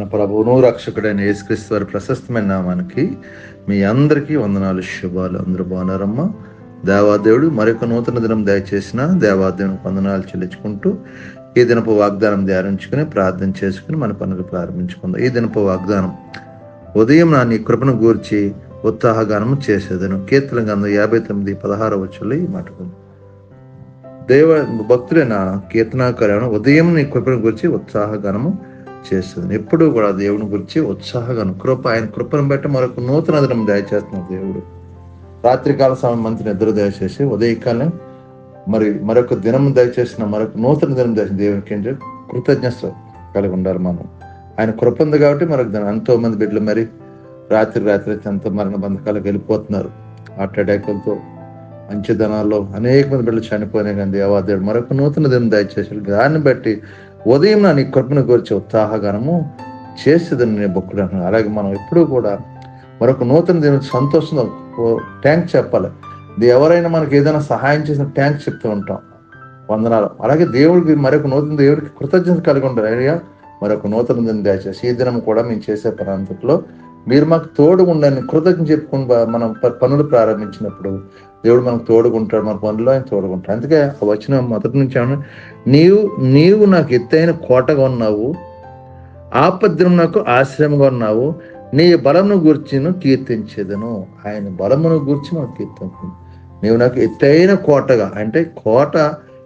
మన ప్రభువును రక్షకుడైన యేసుక్రీస్తు వారి ప్రశస్తమైన నామానికి మీ అందరికీ వందనాలు శుభాలు. అందరూ బాగున్నారమ్మా? దేవాదేవుడు మరొక నూతన దినం దయచేసిన దేవాదేవుని వందనాలు చెల్లించుకుంటూ ఈ దినపు వాగ్దానం ధ్యానించుకుని ప్రార్థన చేసుకుని మన పనులు ప్రారంభించుకుందాం. ఈ దినపు వాగ్దానం ఉదయం నా నీ కృపను గూర్చి ఉత్సాహగానము చేసేదను. కీర్తన గంధం యాభై తొమ్మిది పదహారు వచ్చులు ఈ మాటకు దేవ భక్తులైన కీర్తనాకారు ఉదయం నీ కృపను గురించి ఉత్సాహగానము చేస్తుంది. ఎప్పుడు కూడా దేవుని గురించి ఉత్సాహగాను కృప ఆయన కృపను బట్టి మరొక నూతన దినం దయచేస్తున్నారు దేవుడు. రాత్రికాల సమయం మంత్రి నిద్ర దయచేసి ఉదయకాలం మరి మరొక దినం దయచేసిన మరొక నూతన దినం దయచేసిన దేవునికి ఏంటంటే కృతజ్ఞత కలిగి ఉండాలి మనం. ఆయన కృప ఉంది కాబట్టి మరొక దినం ఎంతో మంది బిడ్డలు మరి రాత్రి రాత్రి ఎంత మరణ బంధకాలకు వెళ్ళిపోతున్నారు. హార్ట్ అటాక్లతో మంచి ధనాల్లో అనేక మంది బిడ్డలు చనిపోయినాయి కానీ దేవాదేవుడు మరొక నూతన దినం దయచేసాడు దాన్ని బట్టి ఉదయం నా నీ కృపను గురించి ఉత్సాహగానము చేసేదని నేను బొక్కుడు అలాగే మనం ఎప్పుడూ కూడా మరొక నూతన దీనికి సంతోషంతో ట్యాంక్ చెప్పాలి. ఎవరైనా మనకి ఏదైనా సహాయం చేసిన ట్యాంక్ చెప్తూ ఉంటాం. వందనాలు. అలాగే దేవుడికి మరొక నూతన దేవుడికి కృతజ్ఞత కలిగి ఉండాలి. అయ్యా మరొక నూతన దినం దయచేసి ఈ దినం కూడా మేము చేసే ప్రాంతంలో మీరు మాకు తోడు ఉండని కృతజ్ఞత చెప్పుకుని మనం ప- పనులు ప్రారంభించినప్పుడు దేవుడు మనకు తోడుకుంటాడు మన పనుల్లో ఆయన తోడుకుంటాడు అందుకే ఆ వచ్చిన మొదటి నుంచి నీవు నీవు నాకు ఎత్తైన కోటగా ఉన్నావు ఆపద్రం నాకు ఆశ్రయంగా ఉన్నావు నీ బలమును గుర్చిను కీర్తించేదను. ఆయన బలమును గూర్చి మనం కీర్తించుకుంది నీవు నాకు ఎత్తైన కోటగా అంటే కోట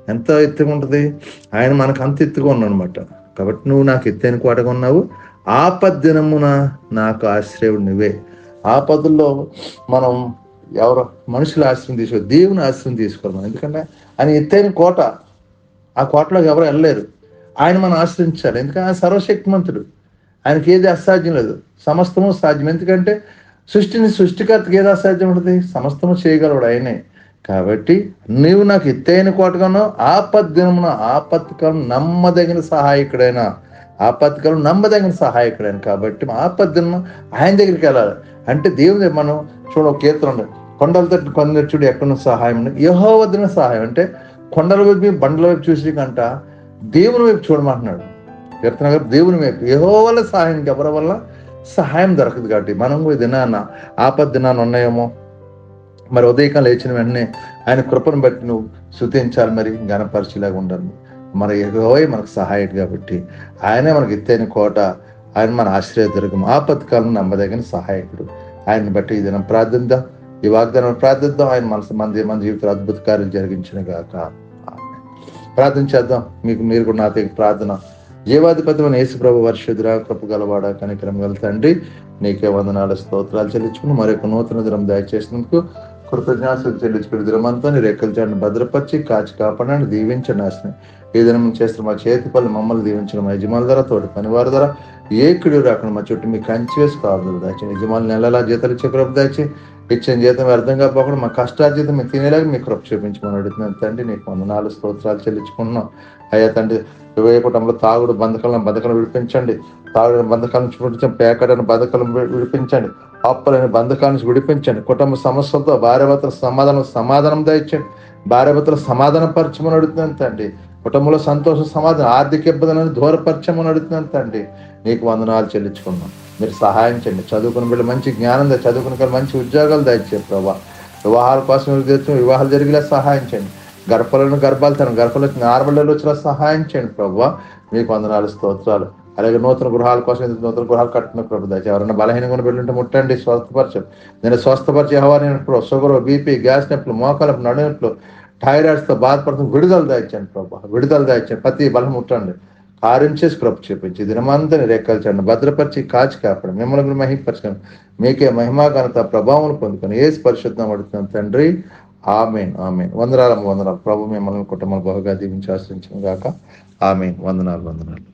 ఎంత ఎత్తుగా ఉంటుంది? ఆయన మనకు అంత ఎత్తుగా ఉన్నానమాట కాబట్టి నువ్వు నాకు ఎత్తైన కోటగా ఉన్నావు ఆపద్దినమున నాకు ఆశ్రయుడు నువ్వే. ఆపదల్లో మనం ఎవరు మనుషుల ఆశ్రయం తీసుకో దేవుని ఆశ్రయం తీసుకోవాలి మనం. ఎందుకంటే ఆయన ఎత్తైన కోట ఆ కోటలోకి ఎవరు వెళ్ళలేరు. ఆయన మనం ఆశ్రయించాలి. ఎందుకంటే ఆయన సర్వశక్తిమంతుడు. ఆయనకి ఏది అసాధ్యం లేదు. సమస్తము సాధ్యం. ఎందుకంటే సృష్టిని సృష్టికర్తకి ఏది అసాధ్యం ఉంటుంది? సమస్తము చేయగలడు ఆయనే. కాబట్టి నీవు నాకు ఎత్తైన కోటగాను ఆపద్దినమున ఆపత్కాలం నమ్మదగిన సహాయకుడైన ఆపత్కాలం నమ్మదగిన సహాయకుడైన. కాబట్టి ఆపద్దినం ఆయన దగ్గరికి వెళ్ళాలి. అంటే దేవుని మనం చూడ ఒక కీర్తన కొండలతో కొండల తట్టు కొందరు ఎక్కడ సహాయం యహో వద్దన సహాయం. అంటే కొండల వైపు బండల వైపు చూసి కంట దేవుని వైపు చూడమంటున్నాడు. కీర్తన గారు దేవుని వైపు. యహో వల్ల సహాయం ఎవరి వల్ల? సహాయం దొరకదు కాబట్టి. మనం కూడా ఆపద ఆపద్ దినాన్ని ఉన్నాయేమో. మరి ఉదయకం లేచిన వెంటనే ఆయన కృపను బట్టి నువ్వు శృతించాలి మరి గణపరిచేలాగా ఉండాలి. మన యహోవే మనకు సహాయం కాబట్టి ఆయనే మనకి ఎత్తైన కోట. ఆయన మన ఆశ్రయ దుర్గం. ఆపత్కాలం నమ్మదగిన సహాయకుడు. ఆయన బట్టి ఈ దినం ప్రార్థిద్దాం. ఈ వాగ్దానం ప్రార్థిద్దాం. ఆయన మనసు మన మన జీవితంలో అద్భుత కార్యం జరిగించిన గాక. ప్రార్థన చేద్దాం. మీకు మీరు కూడా నాతో ప్రార్థన. జీవాధిపతి యేసు ప్రభు వర్షుద్ర కృప గలవాడ కనికరం గల తండ్రి నీకే వందనాలు స్తోత్రాలు చెల్లించుకుని మరొక నూతన దినం దయచేసినందుకు కృతజ్ఞాసులు చెల్లించుకుని దినమంతా నీ రెక్కల చాటును భద్రపరిచి కాచి కాపాడని దీవించండి నాశనం. ఈ దినం చేస్తున్న మా చేతి పనులు మమ్మల్ని దీవించిన మా యజమానుల ధర తోటి పనివారి ధర ఏ కిడు రాకుండా మా చుట్టూ మీకు కంచి వేసి కావాలి దాచి యజమానులు నెలలా జీతాలు ఇచ్చే ప్రభు దాచి ఇచ్చిన జీతం అర్థం కాకుండా మా కష్టార్జితం మేము తినేలాగా మీ కృప చూపించమని అడుగుతున్నాను. తండ్రి నీకు వందనాలు స్తోత్రాలు చెల్లించుకుంటున్నాం. అయ్యా తండ్రి వివేకుటంలో కుటుంబంలో తాగుడు బంధకాలను బంధకాలను విడిపించండి. తాగుడు బంధకాల నుంచి విడిపించండి. పేకడని బంధకాలను విడిపించండి. అప్పులని బంధకాల నుంచి విడిపించండి. కుటుంబ సమస్యలతో భార్యభర్తల సమాధానం సమాధానం దయచండి భార్యభర్తల సమాధానం పరచమని అడుగుతున్నాను తండ్రి. కుటుంబంలో సంతోషం సమాధానం ఆర్థిక ఇబ్బందులను దూరపరచమని అడుగుతున్నాను తండ్రి. నీకు వందనాలు చెల్లించుకున్నాం మీరు సహాయం చేయండి. చదువుకుని వీళ్ళు మంచి జ్ఞానం దా చదువుకుని మంచి ఉద్యోగాలు దయచే ప్రభా. వివాహాల కోసం తెచ్చిన వివాహాలు జరిగేలా సహాయం చేయండి. గర్భలను గర్భాలు తన గర్భలు నార్మల్ వచ్చేలా సహాయం చేయండి ప్రభావ మీకు వందనాలు స్తోత్రాలు. అలాగే నూతన గృహాల కోసం నూతన గృహాలు కట్టుకున్న ప్రభు? దయచేసి ఎవరైనా బలహీనంగా ఉన్న బిడ్డలుంటే ముట్టండి స్వస్థపరచండి. నేను స్వస్థపరిచే హవాని షుగర్ బీపీ గ్యాస్ నొప్పులు మోకాలు నడు నొప్పులు థైరాయిడ్స్తో బాధపడుతున్న విడుదల దాయించండి ప్రభా. విడుదల దాయించండి ప్రతి బలం ముట్టండి. కార్యం చేసి కృప చూపించి దినమంతా రేఖల్చండి భద్రపరిచి కాచి కాపాడు మిమ్మల్ని కూడా మహిమపరచండి మీకే మహిమా ఘనత ప్రభావం పొందుకొని ఏ పరిశుద్ధం పడుతున్నాం తండ్రి. ఆమెన్ ఆమెన్. వందనాలు వందనాలు. ప్రభు మిమ్మల్ని కుటుంబం బహుగా దీవించి ఆశ్రయించిన గాక. ఆమెన్. వందనాలు వందనాలు.